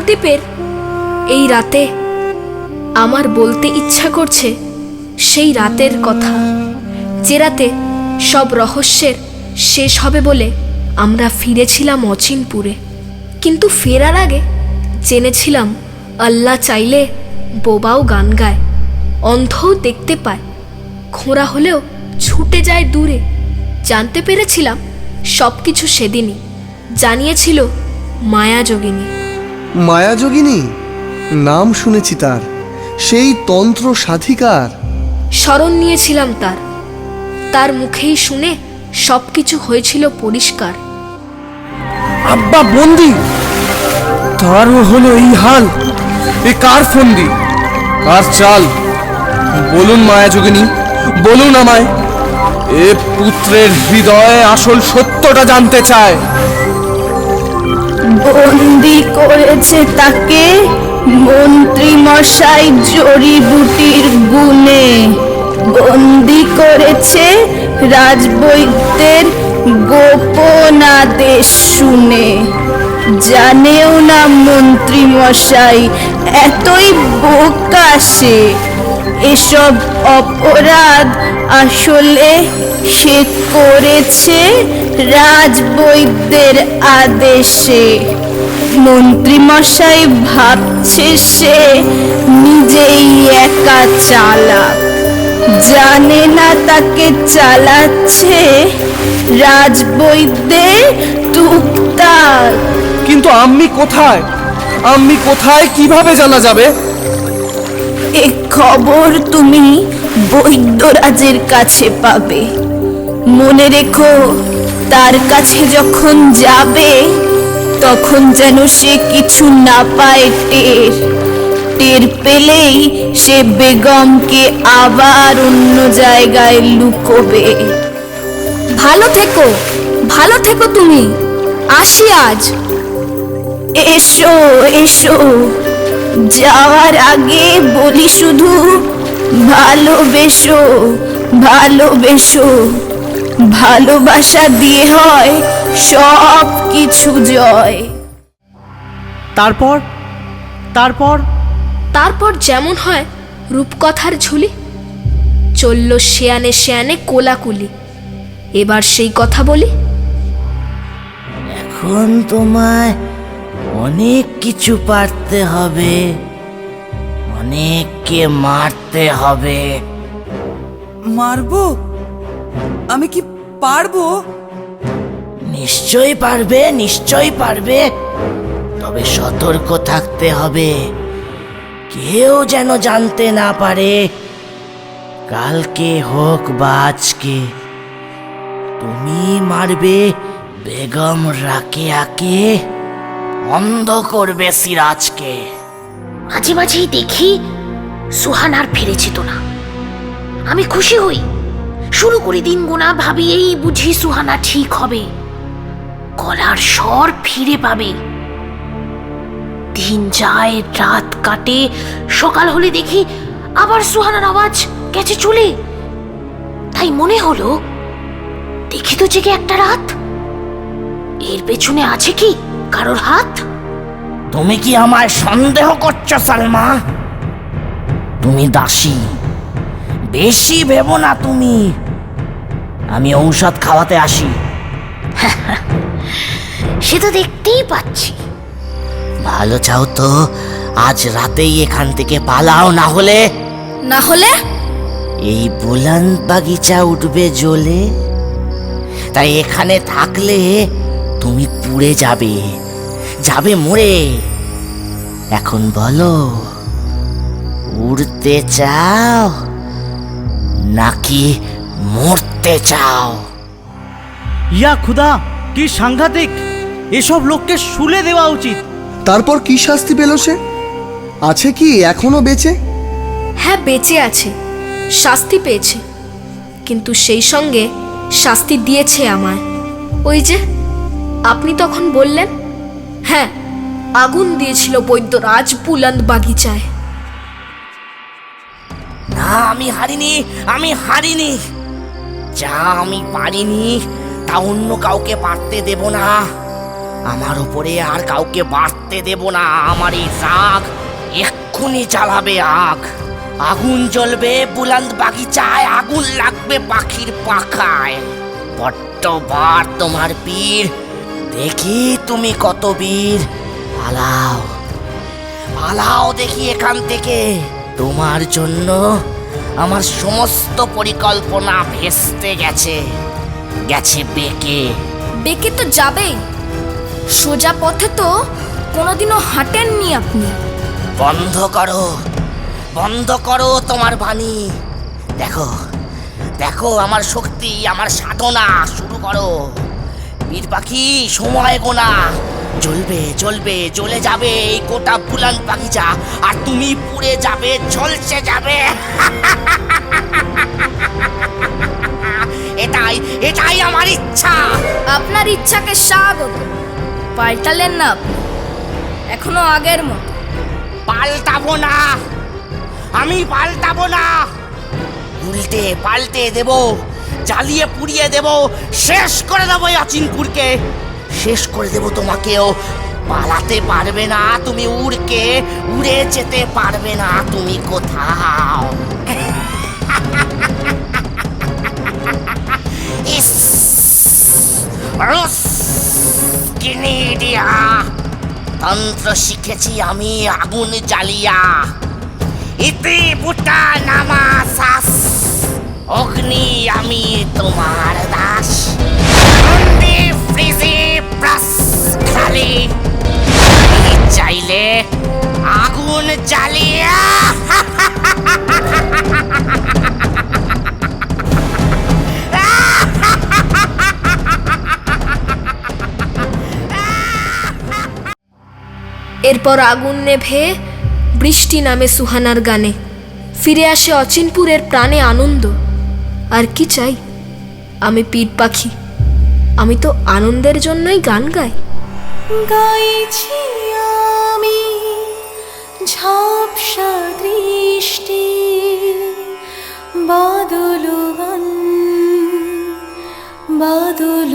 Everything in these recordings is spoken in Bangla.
সাগরদ্বীপের এই রাতে আমার বলতে ইচ্ছা করছে সেই রাতের কথা, যে রাতে সব রহস্যের শেষ হবে বলে আমরা ফিরেছিলাম অচিনপুরে। কিন্তু ফেরার আগে জেনেছিলাম আল্লাহ চাইলে বোবাও গান গায়, অন্ধও দেখতে পায়। খোঁড়া হলেও ছুটে যায় দূরে। জানতে পেরেছিলাম সব কিছু সেদিনই, জানিয়েছিল মায়া যোগিনী। মায়াযোগিনী নাম শুনেছি তার সেই তন্ত্র সাধিকার স্মরণ নিয়েছিলাম তার। তার মুখেই শুনে সব কিছু হয়েছিল পরিষ্কার। আব্বা বন্দি! তারও হলো এই হাল। এ কার ফন্দি? কার চাল? বলুন মায়া যোগিনী বলুন আমায় এ পুত্রের হৃদয়ে আসল সত্যটা জানতে চায়। বন্দি করেছে তাকে মন্ত্রী মশাই জড়িবুটির গুণে। বন্দি করেছে রাজবৈদ্যের গোপন আদেশ শুনে। জানেও না মন্ত্রী মশাই এতই বোকা সে। এসব অপরাধ আসলে সে করেছে রাজবৈদ্যের আদেশে। মন্ত্রীমশাই ভাবছে সে নিজেই একা চালাক। জানে না তাকে চালাচ্ছে রাজবৈদ্যের টুকটাক। কিন্তু আম্মি কোথায়? আম্মি কোথায়? কীভাবে জানা যাবে? এ খবর তুমি বৈদ্যরাজের কাছে পাবে। মনে রেখো তার কাছে যখন যাবে তখন যেন সে কিছু না পায় টের। টের পেলেই সে বেগমকে আবার অন্য জায়গায় লুকোবে। ভালো থেকো ভালো থেকো তুমি। আসি আজ। এসো এসো। যাওয়ার আগে বলি শুধু ভালোবেসো ভালোবেসো। ভালোবাসা দিয়ে হয় সব কিছু জয়। তারপর? তারপর? তারপর যেমন হয় রূপকথার ঝুলি। চলল শেয়ানে শেয়ানে কোলাকুলি। এবার সেই কথা বলি। এখন তোমায় অনেক কিছু পারতে হবে। অনেককে মারতে হবে। মারবো? আমি কি পারব? নিশ্চয়ই পারবে নিশ্চয়ই পারবে। তবে সতর্ক থাকতে হবে। কেউ যেন জানতে না পারে কালকে হোক বা আজকে। তুমি মারবে বেগম রাকেয়াকে অন্ধ করবে সিরাজকে। মাঝে মাঝেই দেখি সুহান আর ফিরেছে তো না। আমি খুশি হই। শুরু করি দিন গোনা ভাবি এই বুঝি সুহানা ঠিক হবে। গলার স্বর ফিরে পাবে। দিন যায়, রাত কাটে, সকাল হলে দেখি আবার সুহানার আওয়াজ গেছে চলে। তাই মনে হলো, দেখি তো জেগে একটা রাত। এর পেছনে আছে কি কারোর হাত? তুমি কি আমায় সন্দেহ করছ, সালমা? তুমি দাসী, বেশি ভেবো না তুমি। আমি ঔষধ খাওয়াতে আসি। সে তো দেখতেই পাচ্ছি। ভালো চাও তো আজ রাতেই এখান থেকে পালাও না হলে? না হলে? এই বুলান বাগিচা উঠবে জ্বলে। তাই এখানে থাকলে তুমি পুড়ে যাবে যাবে মরে। এখন বলো উড়তে চাও? নাকি মরতে চাও। ইয়া খুদা কি সাংঘাতিক। এসব লোককে শুলে দেওয়া উচিত। তারপর কি শাস্তি পেল সে? আছে কি এখনও বেঁচে? হ্যাঁ বেঁচে আছে। শাস্তি পেয়েছে। কিন্তু সেই সঙ্গে শাস্তি দিয়েছে আমায়। ওই যে আপনি তখন বললেন? হ্যাঁ আগুন দিয়েছিল বৈদ্যরাজ বুলন্দ বাগিচায়। না আমি হারিনি আমি হারিনি। যা আমি পারিনি, তা অন্য কাউকে পারতে দেব না। আমার উপরে আর কাউকে বাড়তে দেব না। আমার এই রাগ এক্ষুনি চালাবে আগ। আগুন জ্বলবে, বুলান্দ বাগিচায়, আগুন লাগবে পাখির পাখায়। বড্ড বার তোমার বীর, দেখি তুমি কত বীর। পালাও পালাও দেখি এখান থেকে। তোমার জন্য আমার সমস্ত পরিকল্পনা ভেস্তে গেছে। গেছে বেঁকে। বেঁকে তো যাবেই। সোজা পথে তো কোনোদিনও হাঁটেননি আপনি। বন্ধ করো। বন্ধ করো তোমার বাণী। দেখো দেখো আমার শক্তি আমার সাধনা। শুরু করো। বীর পাখি সময় গোনা। জ্বলবে জ্বলবে জ্বলে যাবে এই গোটা বুলান বাগিচা। আর তুমি পুড়ে যাবে ঝলসে যাবে। এটাই এটাই আমার ইচ্ছা। আপনার ইচ্ছাকে স্বাগত। পাল্টালেন না আপনি। এখনও আগের মতো। পাল্টাবো না। আমি পাল্টাবো না। উল্টে পাল্টে দেব জ্বালিয়ে পুড়িয়ে দেব শেষ করে দেবো এই অচিনপুরকে শেষ করে দেব তোমাকেও। পালাতে পারবে না তুমি উড়কে, উড়ে যেতে পারবে না তুমি কোথাও। তন্ত্র শিখেছি আমি, আগুন জ্বালিয়া। ইতি বুটা নামা শ্বাস অগ্নি আমি তোমার দাস। চাইলে আগুন জ্বালিয়া এরপর আগুন নেভে বৃষ্টি নামে সুহানার গানে। ফিরে আসে অচিনপুরের প্রাণে আনন্দ। আর কি চাই? আমি পীর পাখি। আমি তো আনন্দের জন্যই গান গাই। গাইছি। ঝাপসা দৃষ্টি বাদল গান বাদল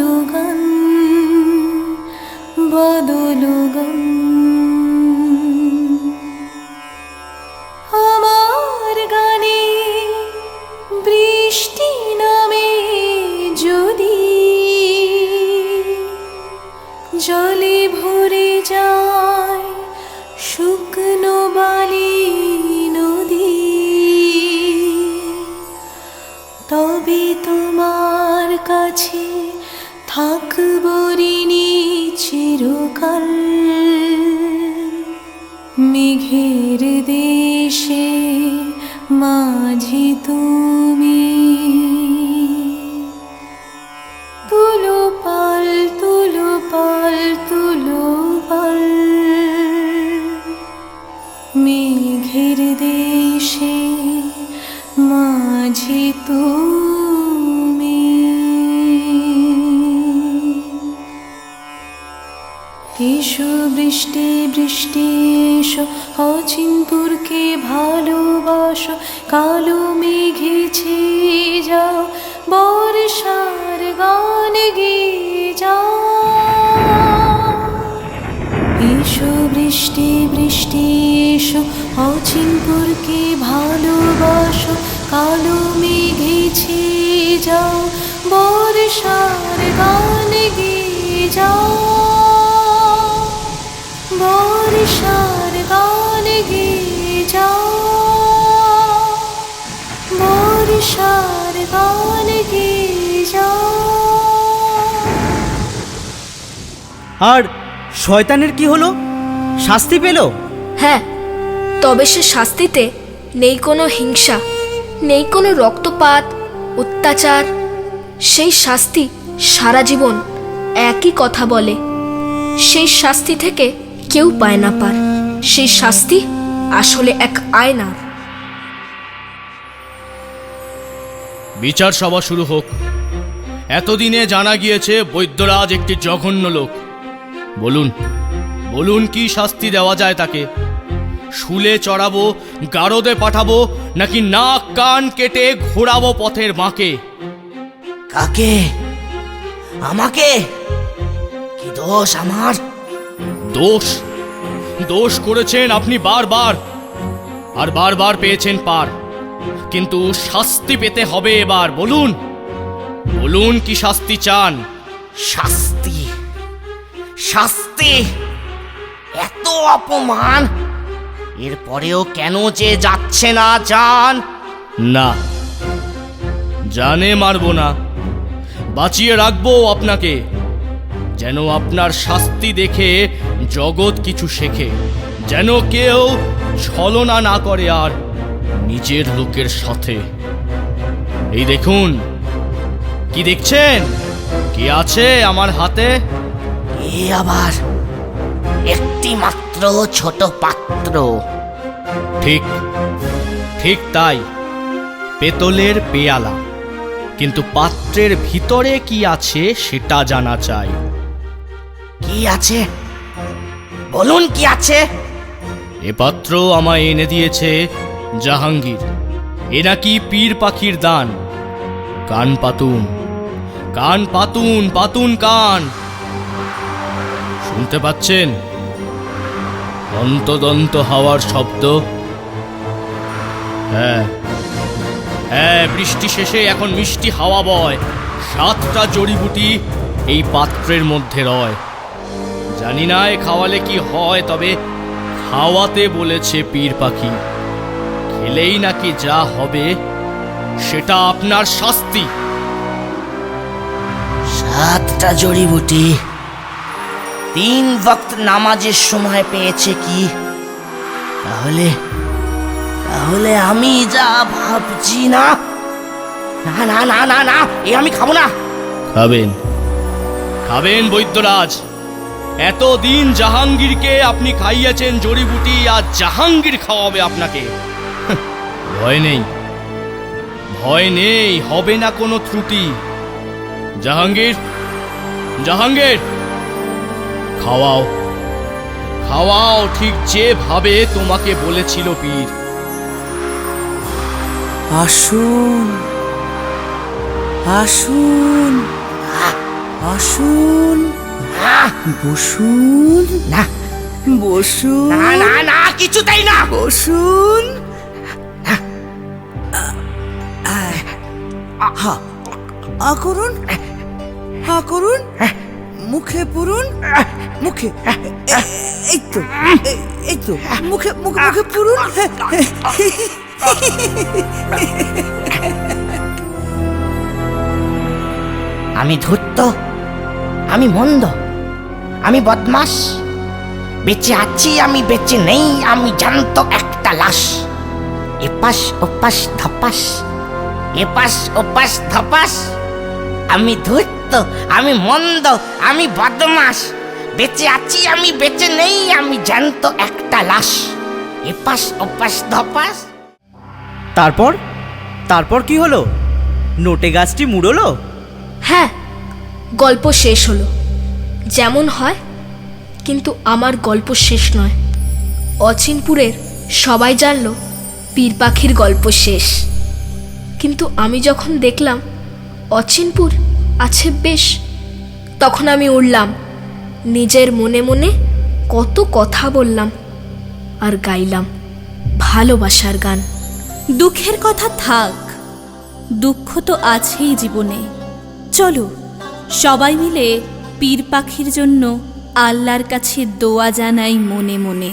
তবে তোমার কাছে থাকব ঋণী চিরকাল মেঘের দেশে মাঝি তুমি এসো বৃষ্টি বৃষ্টি এসো। অচিনপুরকে ভালোবাসো। কালো মেঘে ছেয়ে যাও। বর্ষার গান গেয়ে যাও। এসো বৃষ্টি বৃষ্টি এসো। অচিনপুরকে ভালোবাসো। কালো মেঘে ছেয়ে যাও। বর্ষার গান গেয়ে যাও। আর শয়তানের কি হলো? শাস্তি পেল? হ্যাঁ তবে সে শাস্তিতে নেই কোনো হিংসা নেই কোনো রক্তপাত অত্যাচার। সেই শাস্তি সারা জীবন একই কথা বলে। সেই শাস্তি থেকে কেউ পায় না পার। সেই শাস্তি আসলে এক আয়নার বিচার সভা শুরু হোক। এতদিনে জানা গিয়েছে বৈদ্যরাজ একটি জঘন্য লোক। বলুন বলুন কি শাস্তি দেওয়া যায় তাকে? শুলে চড়াবো গারদে পাঠাবো নাকি নাক কান কেটে ঘোরাবো পথের বাঁকে কাকে? আমাকে? কি দোষ আমার? দোষ দোষ করেছেন আপনি বারবার আর বারবার পেয়েছেন পার। কিন্তু শাস্তি পেতে হবে এবার বলুন বলুন কি শাস্তি চান? শাস্তি? শাস্তি। এত অপমান। এরপরেও কেন যে যাচ্ছে না জান? না, জানে মারবো না। বাঁচিয়ে রাখব আপনাকে, যেন আপনার শাস্তি দেখে জগৎ কিছু শেখে, যেন কেউ ছলনা না করে আর নিজের লোকের সাথে। এই দেখুন, কি দেখছেন? কি আছে আমার হাতে? এ আবার একটি মাত্র ছোট পাত্র। ঠিক ঠিক তাই পেতলের পেয়ালা। কিন্তু পাত্রের ভিতরে কি আছে সেটা জানা চাই। কি আছে? বলুন কি আছে? এ পাত্র আমায় এনে দিয়েছে জাহাঙ্গীর। এ নাকি পীর পাখির দান। কান পাতুন কান পাতুন পাতুন কান। শুনতে পাচ্ছেন? অন্তদন্ত হাওয়ার শব্দ। হ্যাঁ। হ্যাঁ বৃষ্টি শেষে এখন মিষ্টি হাওয়া বয়। সাতটা জড়িবুটি এই পাত্রের মধ্যে রয়। জানি না এ খাওয়ালে কি হয়, তবে খাওয়াতে বলেছে পীর পাখি। খেলেই নাকি যা হবে, সেটা আপনার শাস্তি। সাতটা জড়িবুটি তিন বক্ত নামাজের সময় পেয়েছে কি? তাহলে তাহলে আমি যা ভাবছি না? না না না না না, এ আমি খাব না। খাবেন। খাবেন বৈদ্যরাজ। এতদিন জাহাঙ্গীরকে আপনি খাইয়েছেন জড়িবুটি, আর জাহাঙ্গীর খাওয়াবে আপনাকে। ভয় নেই। ভয় নেই, হবে না কোনো ত্রুটি। জাহাঙ্গীর জাহাঙ্গীর! খাওয়াও। খাওয়াও ঠিক যেভাবে তোমাকে বলেছিল পীর। আসুন। আসুন। আসুন। বসুন। না। বসুন। না না না কিছুতেই না। বসুন। হা আ করুন। হা করুন। মুখে পুরুন? মুখে? এই তো এই তো, মুখে মুখে মুখে পুরুন? আমি ধূর্ত, আমি মন্দ, আমি বদমাস বেঁচে আছি, আমি বেঁচে নেই, আমি জানত একটা লাশ। এপাশ, ওপাশ ধপাস এপাশ, ওপাশ ধপাস আমি ধূর্ত। আমি মন্দ আমি বদমাস বেঁচে আছি আমি বেঁচে নেই আমি জানত একটা লাশ। এপাশ ওপাশ ধপাস তারপর? তারপর কি হলো? নোটে গাছটি মুড়লো? হ্যাঁ গল্প শেষ হলো। যেমন হয় কিন্তু আমার গল্প শেষ নয়। অচিনপুরের সবাই জানলো পীর পাখির গল্প শেষ। কিন্তু আমি যখন দেখলাম অচিনপুর আছে বেশ। তখন আমি উড়লাম। নিজের মনে মনে কত কথা বললাম আর গাইলাম ভালোবাসার গান। দুঃখের কথা থাক দুঃখ তো আছেই জীবনে। চলো সবাই মিলে পীর পাখির জন্য আল্লাহর কাছে দোয়া জানাই মনে মনে।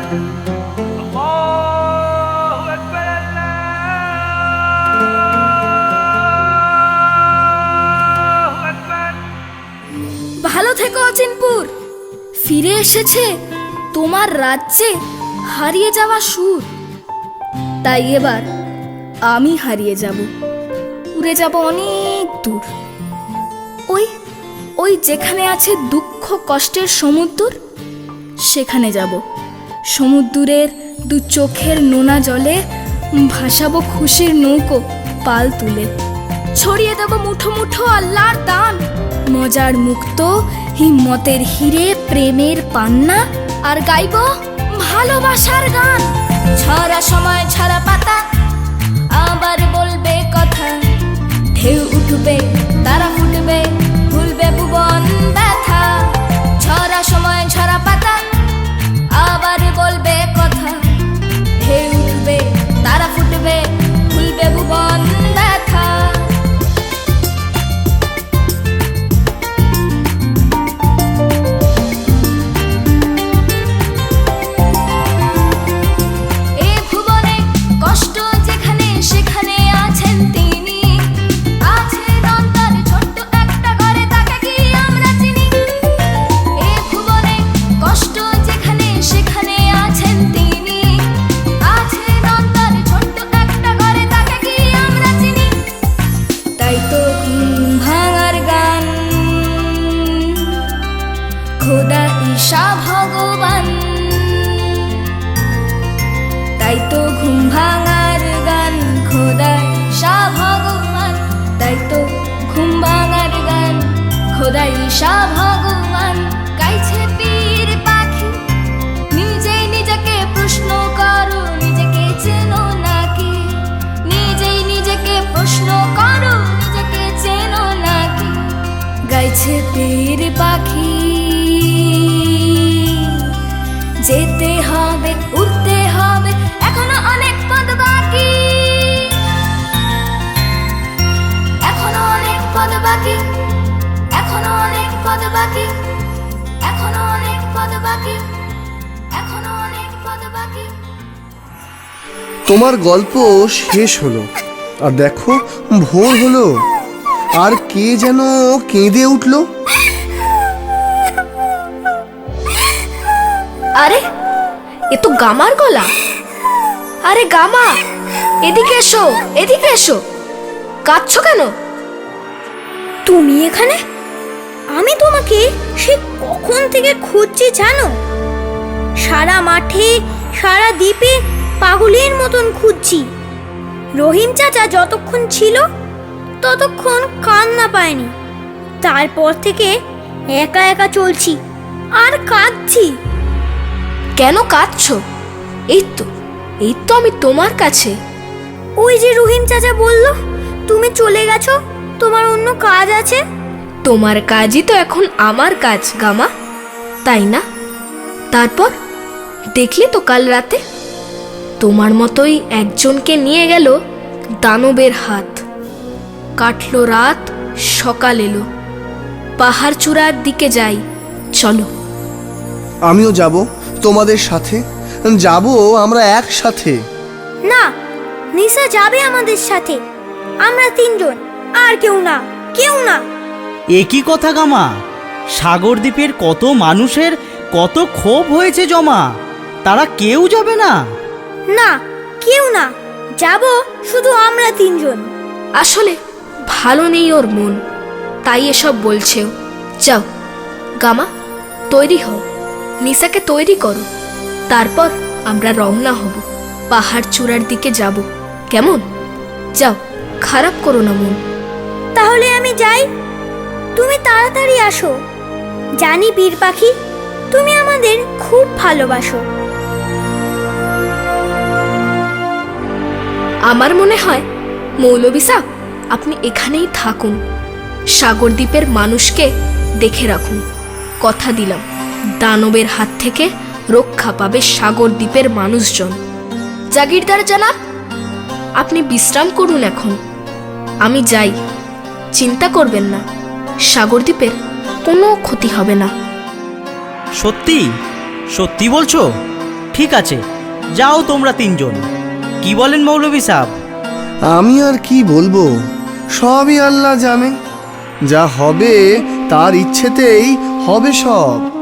ভালো এসেছে? তোমার রাজ্যে হারিয়ে যাওয়া সুর। তাই এবার আমি হারিয়ে যাব। উড়ে যাব অনেক দূর। ওই ওই যেখানে আছে দুঃখ কষ্টের সমুদ্র, সেখানে যাব। সমুদ্রের দু চোখের নোনা জলে ভাসাবো খুশির নৌকো পাল তুলে। ছড়িয়ে দেব মুঠো মুঠো আল্লাহর দান। মজার মুক্ত, হিম্মতের হিরে, প্রেমের পান্না, আর গাইব ভালোবাসার গান। ছড়া সময়, ছড়া পাতা, আবার বলবে কথা। ঢেউ উঠবে, তারা ফুটবে, ভুলবে ভুবন ব্যথা। ছড়া সময়, ছড়া পাতা, আবার বলবে কথা। ঢেউ উঠবে, তারা ফুটবে, ভুলবে ভুবন ঈশা ভগবান। গাইছে পীর পাখি নিজেই নিজেকে প্রশ্ন করো, নিজেকে চেনো নাকি? নিজেই নিজেকে প্রশ্ন করো, নিজেকে চেনো নাকি? গাইছে পীর পাখি বাকি। এখনও অনেক পথ বাকি। তোমার গল্প শেষ হলো। আর দেখো ভোর হলো। আর কে যেন কেঁদে উঠল? আরে এ তো গামার গলা। আরে গামা এদিকে এসো এদিকে এসো। কাঁদছো কেন? তুমি এখানে? আমি তোমাকে সে কখন থেকে খুঁজছি জানো? সারা মাঠে সারা দ্বীপে পাগলের মতন খুঁজছি। রহিম চাচা যতক্ষণ ছিল ততক্ষণ কান্না পায়নি। তারপর থেকে একা একা চলছি আর কাঁদছি। কেন কাঁদছো? এই তো এই তো আমি তোমার কাছে। ওই যে রহিম চাচা বলল তুমি চলে গেছো তোমার অন্য কাজ আছে? তোমার কাজই তো এখন আমার কাজ গামা। তাই না? তারপর? দেখলে তো কাল রাতে। তোমার মতোই একজনকে নিয়ে গেল দানবের হাত। কাটলো রাত সকাল এলো। পাহাড় চূড়ার দিকে যাই চলো। আমিও যাব তোমাদের সাথে। যাব আমরা একসাথে। না নিশা যাবে আমাদের সাথে। আমরা তিনজন আর কেউ না কেউ না। একই কথা গামা। সাগরদ্বীপের কত মানুষের কত ক্ষোভ হয়েছে জমা। তারা কেউ যাবে না। না কেউ না। যাব শুধু আমরা তিনজন। আসলে ভালো নেই ওর মন। তাই এসব বলছেও। যাও গামা তৈরি হও। নিসাকে তৈরি করো। তারপর আমরা রওনা হব। পাহাড় চূড়ার দিকে যাব। কেমন? যাও খারাপ করো না মন। তাহলে আমি যাই। তাড়াতাড়ি আসো। জানি বীর পাখি, তুমি আমাদের খুব ভালোবাসো। আমার মনে হয় মৌলবী সাহ, আপনি এখানেই থাকুন। সাগরদ্বীপের মানুষকে দেখে রাখুন। কথা দিলাম, দানবের হাত থেকে রক্ষা পাবে সাগরদ্বীপের মানুষজন। জাগিরদার জানাব, আপনি বিশ্রাম করুন এখন। আমি যাই, চিন্তা করবেন না। সাগরদ্বীপের কোনো ক্ষতি হবে না। সত্যি? সত্যি বলছো? ঠিক আছে যাও তোমরা তিনজন। কি বলেন মৌলভী সাহেব আমি আর কি বলব? সবই আল্লাহ জানে। যা হবে তার ইচ্ছেতেই হবে সব।